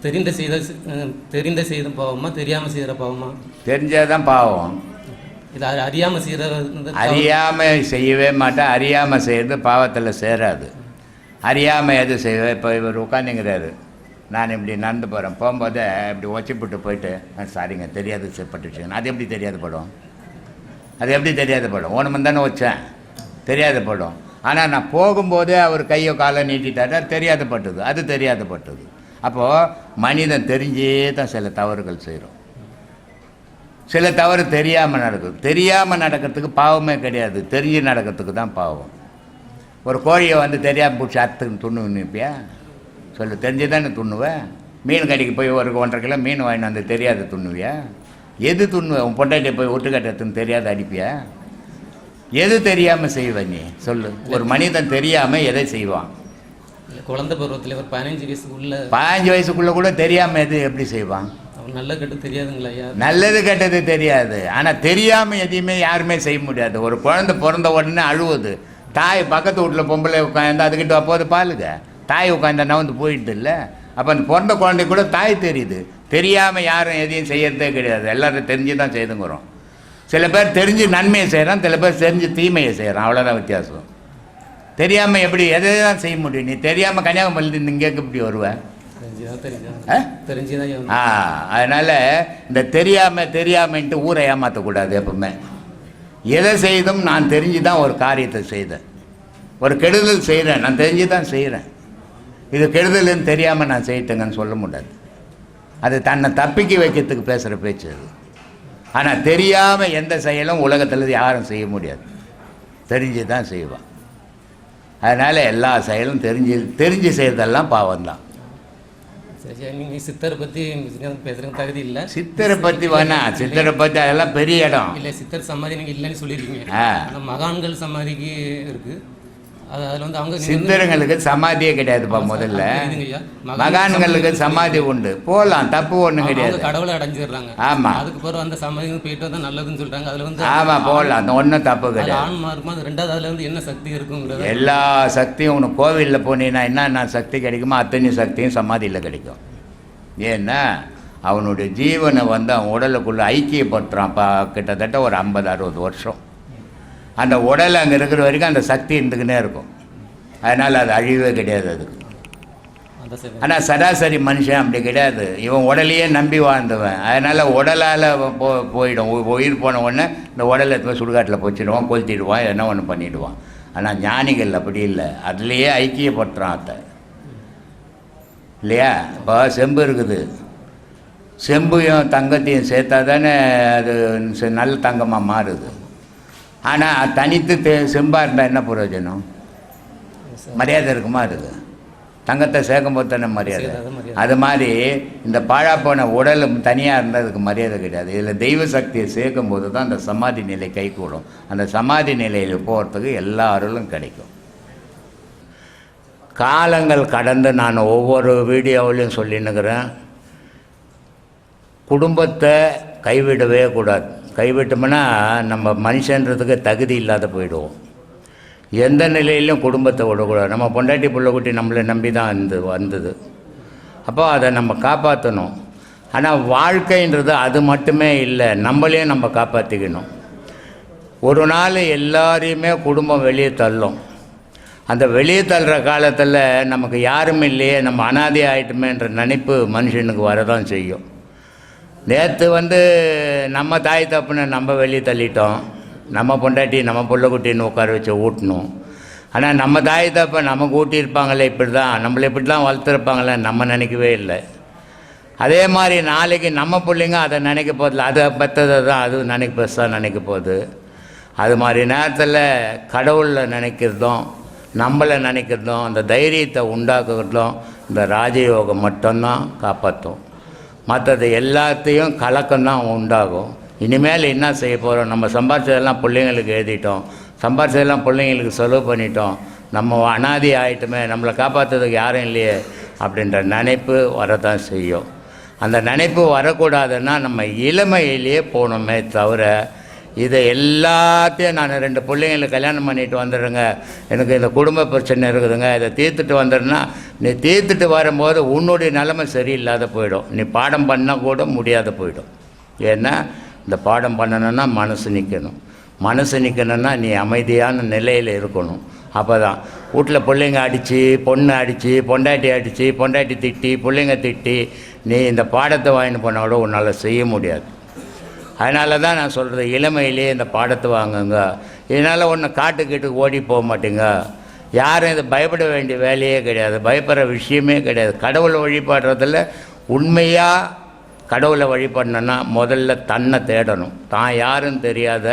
தெரிந்த செய்த தெரிந்த செய்த பாவமா தெரியாம செய்யற பாவமா? தெரிஞ்சாதான் பாவம். இது அறி- அறியாம செய்யற இந்த தவறு. அறியாமல் செய்யவே மாட்டேன் அறியாமல் செய்கிறது பாவத்தில் சேராது. அறியாமல் எது செய்வே இப்போ இவர் உட்காந்துங்கிறாரு நான் இப்படி நடந்து போகிறேன் போகும்போது இப்படி ஒச்சிப்பிட்டு போயிட்டு "ஆ, சாரிங்க தெரியாது பட்டுச்சுங்க அது எப்படி தெரியாத படம்? அது எப்படி தெரியாத படம்? ஓனமன் தானே வச்சேன் தெரியாத படம். ஆனால் நான் போகும்போதே அவர் கையோ காலை நீட்டிட்டாரு. தெரியாத பட்டது அது தெரியாத பட்டது அப்போது மனிதன் தெரிஞ்சே தான் சில தவறுகள் செய்கிறோம் சில தவறு தெரியாமல் நடக்குது. தெரியாமல் நடக்கிறதுக்கு பாவமே கிடையாது. தெரிஞ்சு நடக்கிறதுக்கு தான் பாவம். ஒரு கோழியை வந்து தெரியாமல் பிடிச்சி அத்துன்னு துண்ணு நிற்பியா சொல்லு தெரிஞ்சு தானே துண்ணுவேன் மீன் கடைக்கு போய் ஒரு ஒன்றரை கிலோ மீன் வாங்கிட்டு வந்து தெரியாத துண்ணுவியா? எது துண்ணுவ? உன் பொண்டாட்டியை போய் ஒட்டுக்கட்டத்துன்னு தெரியாத அடிப்பியா? எது தெரியாமல் செய்வ நீ? சொல்லு. ஒரு மனிதன் தெரியாமல் எதை செய்வான்? குழந்தை பருவத்துல ஒரு பதினஞ்சு வயசுக்குள்ள பாஞ்சு வயசுக்குள்ளே கூட தெரியாமல் எது எப்படி செய்வான்? நல்ல கெட்டு தெரியாதுங்களா ஐயா? நல்லது கெட்டது தெரியாது. ஆனால் தெரியாமல் எதையுமே யாருமே செய்ய முடியாது. ஒரு குழந்தை பிறந்த உடனே அழுவுது. தாய் பக்கத்து வீட்டில் பொம்பளை உட்காந்து அதுக்கிட்ட அப்போது பாலுங்க தாய் உட்காந்து நவந்து போயிடுது இல்லை. அப்போ அந்த பிறந்த குழந்தை கூட தாய் தெரியுது. தெரியாமல் யாரும் எதையும் செய்யறதே கிடையாது. எல்லாரும் தெரிஞ்சு தான் செய்துங்கிறோம். சில பேர் தெரிஞ்சு நன்மையை செய்கிறான் சில பேர் தெரிஞ்சு தீமையை செய்கிறான் அவ்வளோதான் வித்தியாசம். தெரியாமல் எப்படி எதை தான் செய்ய முடியும்? நீ தெரியாமல் கன்னியாகுமரியிலேருந்து இங்கே எப்படி வருவேன் ஆ? அதனால் இந்த தெரியாமல் தெரியாமன்ட்டு ஊரை ஏமாற்றக்கூடாது எப்பவுமே. எதை செய்தும் நான் தெரிஞ்சு தான் ஒரு காரியத்தை செய்தேன். ஒரு கெடுதல் செய்கிறேன் நான் தெரிஞ்சு தான் செய்கிறேன் இது கெடுதல்னு தெரியாமல் நான் செய்யிட்டேங்கன்னு சொல்ல முடியாது. அது தன்னை தப்பிக்க வைக்கிறதுக்கு பேசுகிற பேச்சு அது. ஆனால் தெரியாமல் எந்த செயலும் உலகத்தில் யாரும் செய்ய முடியாது. தெரிஞ்சு தான் செய்வான். அதனால் எல்லா செயலும் தெரிஞ்சு தெரிஞ்சு செய்கிறதெல்லாம் பாவம்தான் சரி ஐயா, நீங்க சித்தரை பத்தி பேசுறதுக்கு தகுதி இல்ல. சித்தரை பற்றி வேணா சித்தரை பற்றி அதெல்லாம் பெரிய இடம். இல்ல சித்தர் சமாதி நீங்க இல்லைன்னு சொல்லியிருக்கீங்க. மகான்கள் சமாதிக்கு இருக்கு. சித்தருங்களுக்கு சமாதியே கிடையாதுப்பா முதல்ல. மகான்களுக்கு சமாதி உண்டு. போகலாம் தப்பு ஒன்றும் கிடையாது. கடவுளை அடைஞ்சிடுறாங்க. ஆமா. அதுக்கு பிறகு அந்த சமாதிக்கு போயிட்டு வந்தா நல்லதுன்னு சொல்றாங்க. அதுல வந்து ஆமாம் போகலாம் அந்த ஒன்றும் தப்பு கிடையாது. ஆன்மா இருக்குமா அது ரெண்டாவது அதுல வந்து என்ன சக்தி இருக்குங்கிறத எல்லா சக்தியும் உனக்கு கோவிலில் போனீங்கன்னா என்னென்ன சக்தி கிடைக்குமோ அத்தனை சக்தியும் சமாதியில் கிடைக்கும். ஏன்னா அவனுடைய ஜீவனை வந்து அவன் உடலுக்குள்ளே ஐக்கியப்படுத்துகிறான் கிட்டத்தட்ட ஒரு ஐம்பது அறுபது வருஷம். அந்த உடல் அங்கே இருக்கிற வரைக்கும் அந்த சக்தி இருந்துக்கினே இருக்கும். அதனால் அது அழிவே கிடையாது அதுக்கு. ஆனால் சராசரி மனுஷன் அப்படி கிடையாது. இவன் உடலையே நம்பி வாழ்ந்தவன். அதனால் உடலால் போ போயிடும். உயிர் போன உடனே இந்த உடலை எடுத்து போய் சுடுகாட்டில் போச்சிடுவான் கொளுத்திடுவான் என்ன ஒன்று பண்ணிவிடுவான் ஆனால் ஞானிகள் அப்படி இல்லை. அதுலேயே ஐக்கியப்படுத்துகிறான் அத்தை. இல்லையா? இப்போ செம்பு இருக்குது. செம்பையும் தங்கத்தையும் சேர்த்தா தானே அது செ- நல்ல தங்கமாக மாறுது. ஆனால் தனித்து செம்பாக இருந்தால் என்ன பிரயோஜனம்? மரியாதை இருக்குமா அதுக்கு? தங்கத்தை சேர்க்கும் போது தானே மரியாதை. அது மாதிரி இந்த பாழா போன உடலும் தனியாக இருந்தால் அதுக்கு மரியாதை கிடையாது. இதில் தெய்வ சக்தியை சேர்க்கும் போது தான் அந்த சமாதி நிலை கைகூடும். அந்த சமாதி நிலையில் போகிறதுக்கு எல்லா அருளும் கிடைக்கும். காலங்கள் கடந்து நான் ஒவ்வொரு வீடியோவிலையும் சொல்லின்னுக்கிறேன். குடும்பத்தை கைவிடவே கூடாது. கைவிட்டோம்னா நம்ம மனுஷன்றதுக்கு தகுதி இல்லாத போயிடுவோம். எந்த நிலையிலும் குடும்பத்தை விடக்கூடாது. நம்ம பொண்டாட்டி பிள்ளைக்குட்டி நம்மளை நம்பி தான் வந்து வந்தது. அப்போ அதை நம்ம காப்பாற்றணும் ஆனால் வாழ்க்கைன்றது அது மட்டுமே இல்லை நம்மளையும் நம்ம காப்பாற்றிக்கணும் ஒரு நாள் எல்லாரையுமே குடும்பம் வெளியே தள்ளும். அந்த வெளியே தள்ளுற காலத்தில் நமக்கு யாரும் இல்லையே நம்ம அனாதை ஆகிட்டுமேன்ற நினைப்பு மனுஷனுக்கு வரதான் செய்யும். நேற்று வந்து நம்ம தாய் தப்புன்னு நம்ம வெளியே தள்ளிட்டோம். நம்ம பொண்டாட்டி நம்ம புள்ளக்குட்டின்னு உட்கார வச்சு ஊட்டணும் ஆனால் நம்ம தாய் தப்பை நமக்கு ஊட்டியிருப்பாங்களே இப்படி தான் நம்மளை இப்படி தான் வளர்த்துருப்பாங்களே நம்ம நினைக்கவே இல்லை. அதே மாதிரி நாளைக்கு நம்ம பிள்ளைங்க அதை நினைக்க போதில்ல அதை பெற்றதை தான் அது நினைக்க பெருசாக நினைக்க போகுது. அது மாதிரி நேரத்தில் கடவுளில் நினைக்கிறதும் நம்மளை நினைக்கிறதும் அந்த தைரியத்தை உண்டாக்குறதும் இந்த ராஜயோகம் மட்டும்தான் காப்பாற்றும் மற்றது எல்லாத்தையும் கலக்கம்தான் உண்டாகும். இனிமேல் என்ன செய்ய போகிறோம் நம்ம சம்பாரிச்சதெல்லாம் பிள்ளைங்களுக்கு எழுதிட்டோம். சம்பாரிச்சதெல்லாம் பிள்ளைங்களுக்கு செலவு பண்ணிட்டோம். நம்ம அனாதி ஆயிட்டுமே நம்மளை காப்பாற்றுறதுக்கு யாரும் இல்லையே அப்படின்ற நினைப்பு வரதான் செய்யும். அந்த நினைப்பு வரக்கூடாதுன்னா நம்ம இளமையிலேயே போகணுமே தவிர இதை எல்லாத்தையும் நான் ரெண்டு பிள்ளைங்களுக்கு கல்யாணம் பண்ணிட்டு வந்துடுறேங்க. எனக்கு இந்த குடும்ப பிரச்சனை இருக்குதுங்க. இதை தீர்த்துட்டு வந்துடுன்னா நீ தீர்த்துட்டு வரும்போது உன்னுடைய நிலைமை சரியில்லாத போயிடும். நீ பாடம் பண்ணால் கூட முடியாத போயிடும். ஏன்னா இந்த பாடம் பண்ணணும்னா மனசு நிற்கணும் மனசு நிற்கணும்னா நீ அமைதியான நிலையில் இருக்கணும். அப்போ தான் வீட்டில் பிள்ளைங்க அடித்து பொண்ணு அடித்து பொண்டாட்டி அடித்து பொண்டாட்டி திட்டி பிள்ளைங்க திட்டி நீ இந்த பாடத்தை வாங்கிட்டு போனால் கூட உன்னால் செய்ய முடியாது. அதனால தான் நான் சொல்கிறது இளமையிலேயே இந்த பாடத்தை வாங்குங்க. இதனால் ஒன்று காட்டுக்கிட்டு ஓடி போக மாட்டேங்க. யாரும் இது பயப்பட வேண்டிய வேலையே கிடையாது. பயப்படுற விஷயமே கிடையாது. கடவுளை வழிபாடுறதில் உண்மையாக கடவுளை வழிபடணுன்னா முதல்ல தன்னை தேடணும். தான் யாருன்னு தெரியாத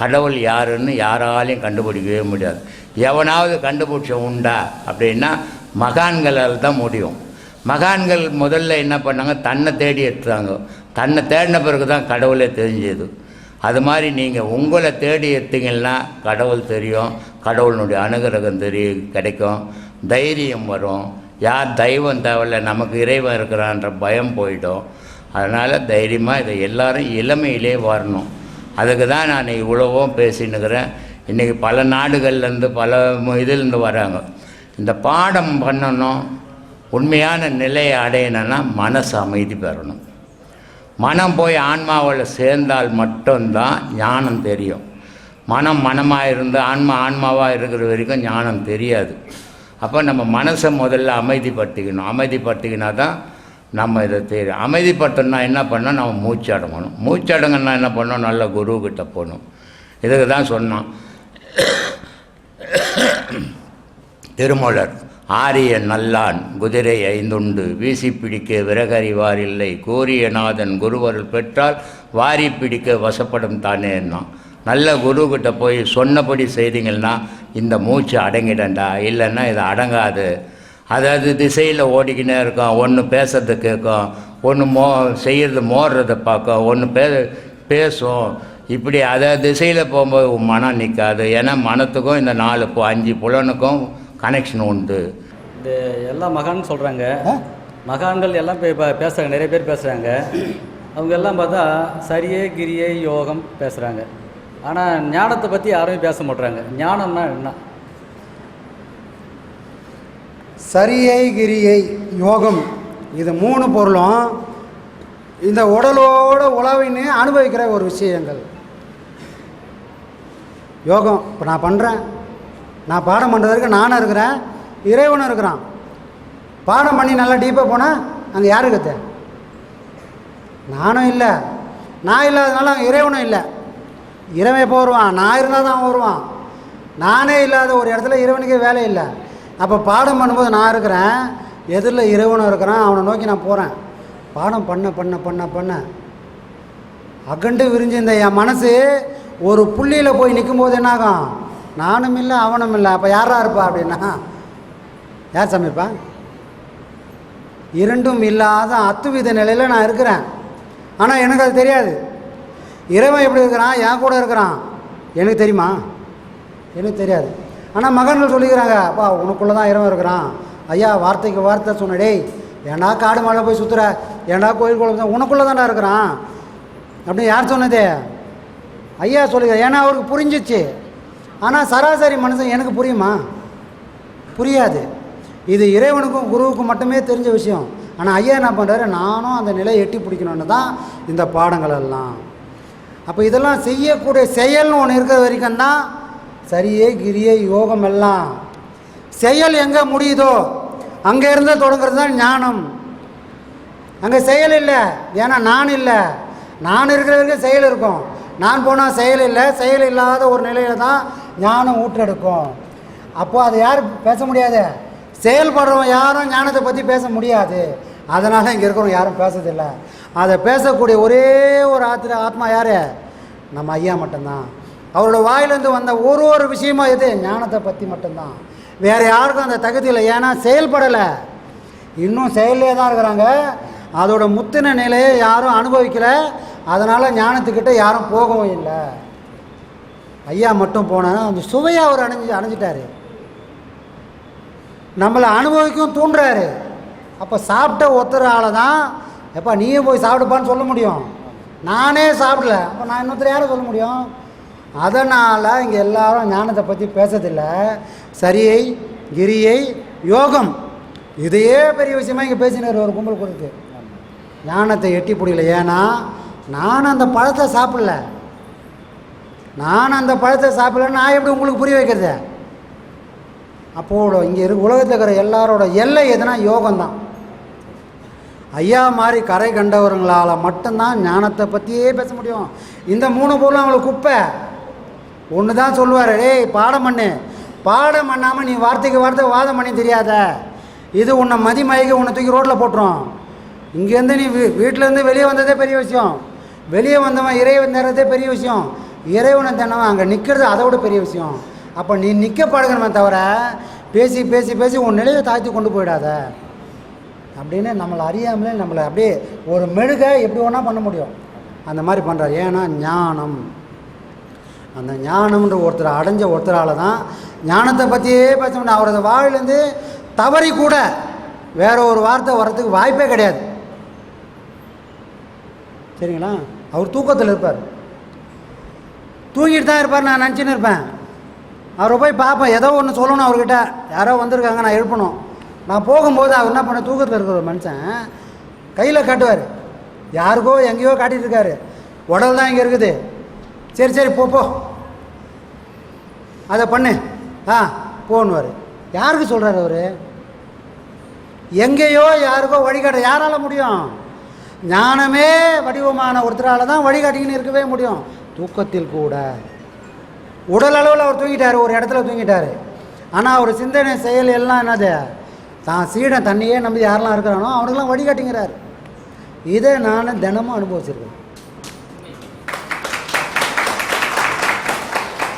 கடவுள் யாருன்னு யாராலையும் கண்டுபிடிக்கவே முடியாது. எவனாவது கண்டுபிடிச்ச உண்டா அப்படின்னா மகான்களால் தான் முடியும். மகான்கள் முதல்ல என்ன பண்ணாங்க? தன்னை தேடி எடுத்தாங்க. தன்னை தேடின பிறகு தான் கடவுளே தெரிஞ்சது. அது மாதிரி நீங்கள் உங்களை தேடி எடுத்தீங்கன்னா கடவுள் தெரியும். கடவுளினுடைய அனுகிரகம் தெரிய கிடைக்கும். தைரியம் வரும். யார் தெய்வம் தேவையில்ல நமக்கு இறைவன் இருக்கிறான்ற பயம் போயிடும். அதனால் தைரியமாக இதை எல்லாரும் இளமையிலே வரணும். அதுக்கு தான் நான் இவ்வளவும் பேசினுக்கிறேன் இன்றைக்கி பல நாடுகள்லேருந்து பல இதுலேருந்து வராங்க. இந்த பாடம் பண்ணணும். உண்மையான நிலையை அடையணும்னா மனசு அமைதி பெறணும். மனம் போய் ஆன்மாவில் சேர்ந்தால் மட்டும்தான் ஞானம் தெரியும். மனம் மனமாக இருந்து ஆன்மா ஆன்மாவாக இருக்கிற வரைக்கும் ஞானம் தெரியாது. அப்போ நம்ம மனசை முதல்ல அமைதிப்படுத்திக்கணும். அமைதிப்படுத்திக்கினா தான் நம்ம இதை தெரியும். அமைதிப்படுத்தணும்னா என்ன பண்ணோம் நம்ம மூச்சு அடங்கணும். மூச்சு என்ன பண்ணணும்? நல்ல குருக்கிட்ட போகணும். இதுக்கு தான் சொன்னோம் திருமூலர். ஆரிய நல்லான் குதிரை ஐந்துண்டு வீசி பிடிக்க விறகறிவார் இல்லை கூறிய நாதன் குருவருள் பெற்றால் வாரி பிடிக்க வசப்படும் தானேன்னா நல்ல குருக்கிட்ட போய் சொன்னபடி செய்தீங்கன்னா இந்த மூச்சு அடங்கிடண்டா? இல்லைன்னா இது அடங்காது. அதாவது திசையில் ஓடிக்கினே இருக்கும் ஒன்று பேசுறது கேட்கும் ஒன்று மோ செய்கிறது மோடுறதை பார்க்கும் ஒன்று பே பேசும். இப்படி அதை திசையில் போகும்போது மனம் நிற்காது ஏன்னா மனத்துக்கும் இந்த நாலு அஞ்சு புலனுக்கும் கனெக்ஷன் உண்டு. இந்த எல்லா மகான் சொல்கிறாங்க மகான்கள் எல்லாம் பேசுகிறாங்க நிறைய பேர் பேசுகிறாங்க அவங்க எல்லாம் பார்த்தா சரியே கிரியே யோகம் பேசுகிறாங்க ஆனால் ஞானத்தை பற்றி யாருமே பேச மாட்றாங்க. ஞானம்னா என்ன? சரியை கிரியை யோகம் இது மூணு பொருளும் இந்த உடலோட உழவின்னு அனுபவிக்கிற ஒரு விஷயங்கள். யோகம் இப்போ நான் பண்ணுறேன் நான் பாடம் பண்ணுறதுக்கு நானும் இருக்கிறேன் இறைவனும் இருக்கிறான். பாடம் பண்ணி நல்லா டீப்பாக போனால் அங்கே யார் கத்த? நானும் இல்லை. நான் இல்லாதனால அங்கே இறைவனும் இல்லை. இறைவன் எப்போ வருவான்? நான் இருந்தால் தான் அவன் வருவான். நானே இல்லாத ஒரு இடத்துல இறைவனுக்கே வேலை இல்லை. அப்போ பாடம் பண்ணும்போது நான் இருக்கிறேன் எதிரில் இறைவனும் இருக்கிறான் அவனை நோக்கி நான் போகிறேன் பாடம் பண்ண பண்ண பண்ண பண்ண. அகண்டு விரிஞ்சு இந்த என் மனசு ஒரு புள்ளியில் போய் நிற்கும்போது என்னாகும்? நானும் இல்லை அவனும் இல்லை. அப்போ யாரா இருப்பா அப்படின்னா? யார் சமைப்பா? இரண்டும் இல்லாத அத்துவித நிலையில் நான் இருக்கிறேன். ஆனால் எனக்கு அது தெரியாது. இறைவன் எப்படி இருக்கிறான்? என் கூட இருக்கிறான். எனக்கு தெரியுமா? எனக்கு தெரியாது. ஆனால் மகன்கள் சொல்லிக்கிறாங்க அப்பா உனக்குள்ளே தான் இறைவன் இருக்கிறான். ஐயா வார்த்தைக்கு வார்த்தை சொன்னடே டேய் ஏன்டா காடு மழை போய் சுற்றுற ஏன்டா கோயில் குழந்தை உனக்குள்ளே தான்டா இருக்கிறான். அப்படின்னு யார் சொன்னதே? ஐயா சொல்லிக்கிறேன் ஏன்னா அவருக்கு புரிஞ்சிச்சு. ஆனால் சராசரி மனுஷன் எனக்கு புரியுமா? புரியாது. இது இறைவனுக்கும் குருவுக்கும் மட்டுமே தெரிஞ்ச விஷயம். ஆனால் ஐயா என்ன பண்ணுறாரு நானும் அந்த நிலையை எட்டி பிடிக்கணுன்னு தான் இந்த பாடங்கள் எல்லாம். அப்போ இதெல்லாம் செய்யக்கூடிய செயல்னு ஒன்று இருக்கிற வரைக்கும் தான் சரியே கிரியே யோகம் எல்லாம். செயல் எங்கே முடியுதோ அங்கே இருந்து தொடங்குறது தான் ஞானம். அங்கே செயல் இல்லை ஏன்னா நான் இல்லை. நான் இருக்கிற வரைக்கும் செயல் இருக்கும். நான் போனால் செயல் இல்லை செயல் இல்லாத ஒரு நிலையில் தான் ஞானம் ஊற்றெடுக்கும். அப்போ அதை யாரும் பேச முடியாது? செயல்படுறவன் யாரும் ஞானத்தை பற்றி பேச முடியாது. அதனால் இங்கே இருக்கிறவங்க யாரும் பேசுறதில்ல. அதை பேசக்கூடிய ஒரே ஒரு ஆத்திர ஆத்மா யார்? நம்ம ஐயா மட்டும்தான். அவரோட வாயிலேருந்து வந்த ஒரு ஒரு விஷயமும் இது ஞானத்தை பற்றி மட்டும்தான். வேறு யாருக்கும் அந்த தகுதி இல்லை. ஏன்னா செயல்படலை. இன்னும் செயல்லே தான் இருக்கிறாங்க. அதோட முத்தின நிலையை யாரும் அனுபவிக்கலை. அதனால் ஞானத்துக்கிட்ட யாரும் போகவும் இல்லை. ஐயா மட்டும் போனால் அந்த சுவையாக அவர் அணைஞ்சு அணைஞ்சிட்டாரு. நம்மளை அனுபவிக்கும் தூண்டுறாரு. அப்போ சாப்பிட்ட ஒத்துறால தான் எப்பா நீயே போய் சாப்பிடுப்பான்னு சொல்ல முடியும். நானே சாப்பிடல. அப்போ நான் இன்னொருத்தர் யாரை சொல்ல முடியும்? அதனால் இங்கே எல்லாரும் ஞானத்தை பற்றி பேசுறதில்ல சரியை கிரியை யோகம் இதையே பெரிய விஷயமா இங்கே பேசினார் ஒரு கும்பல் கொடுத்து. ஞானத்தை எட்டி பிடிக்கல. ஏன்னா நான் அந்த பழத்தை சாப்பிடல. நான் அந்த பழத்தை சாப்பிடலன்னு நான் எப்படி உங்களுக்கு புரிய வைக்கிறது? அப்போது இங்கே இருக்க உலகத்தில் இருக்கிற எல்லாரோட எல்லை எதுனா யோகம்தான். ஐயா மாதிரி கரை கண்டவர்களால் மட்டும்தான் ஞானத்தை பற்றியே பேச முடியும். இந்த மூணு பொருளும் அவங்களுக்கு குப்பை. ஒன்று தான் சொல்லுவார் டேய் பாடம் பண்ணு. பாடம் பண்ணாமல் நீ வார்த்தைக்கு வார்த்தை வாதம் பண்ணி தெரியாத. இது உன்னை மதிமயக்கி உன்னை தூக்கி ரோட்டில் போட்டுரும். இங்கேருந்து நீ வீ வீட்டிலேருந்து வெளியே வந்ததே பெரிய விஷயம். வெளியே வந்தவன் இறைவன் நேரத்தே பெரிய விஷயம். இறைவனை தினம் அங்கே நிற்கிறது அதை விட பெரிய விஷயம். அப்போ நீ நிற்க பழகணுமே தவிர பேசி பேசி பேசி உன் நிலையை தாழ்த்தி கொண்டு போயிடாத. அப்படின்னு நம்மளை அறியாமலே நம்மளை அப்படியே ஒரு மெழுகை எப்படி ஒன்றா பண்ண முடியும். அந்த மாதிரி பண்ணுறாரு ஏன்னா ஞானம். அந்த ஞானம்ன்ற ஒருத்தர் அடைஞ்ச ஒருத்தரால் தான் ஞானத்தை பற்றியே பேச முடியும். அவரது வாழ்லேருந்து தவறி கூட வேற ஒரு வார்த்தை வர்றதுக்கு வாய்ப்பே கிடையாது. சரிங்களா? அவர் தூக்கத்தில் இருப்பார். தூங்கிட்டு தான் இருப்பார் நான் நினச்சின்னு இருப்பேன். அவரை போய் பார்ப்பேன். ஏதோ ஒன்று சொல்லணும் அவர்கிட்ட. யாரோ வந்திருக்காங்க நான் எழுப்பணும். நான் போகும்போது அவர் என்ன பண்ண தூக்கத்தில் இருக்கிற ஒரு மனுஷன் கையில் காட்டுவார். யாருக்கோ எங்கேயோ காட்டிட்டு இருக்காரு. உடல் தான் இங்கே இருக்குது. சரி சரி போ போ. அதை பண்ணு. ஆ போன்னுவார். யாருக்கு சொல்கிறார் அவர்? எங்கேயோ யாருக்கோ வழிகாட்ட யாரால முடியும்? ஞானமே வடிவமான ஒருத்தரால தான் வழிகாட்டிங்கன்னு இருக்கவே முடியும். தூக்கத்தில் கூட. உடல் அளவில் அவர் தூங்கிட்டார் ஒரு இடத்துல தூங்கிட்டார். ஆனால் அவர் சிந்தனை செயல் எல்லாம் என்னது? தான் சீடன் தண்ணியே நம்பி யாரெல்லாம் இருக்கிறானோ அவனுக்கெல்லாம் வழிகாட்டிங்கிறார் இதை நான் தினமும் அனுபவிச்சிருக்கேன்.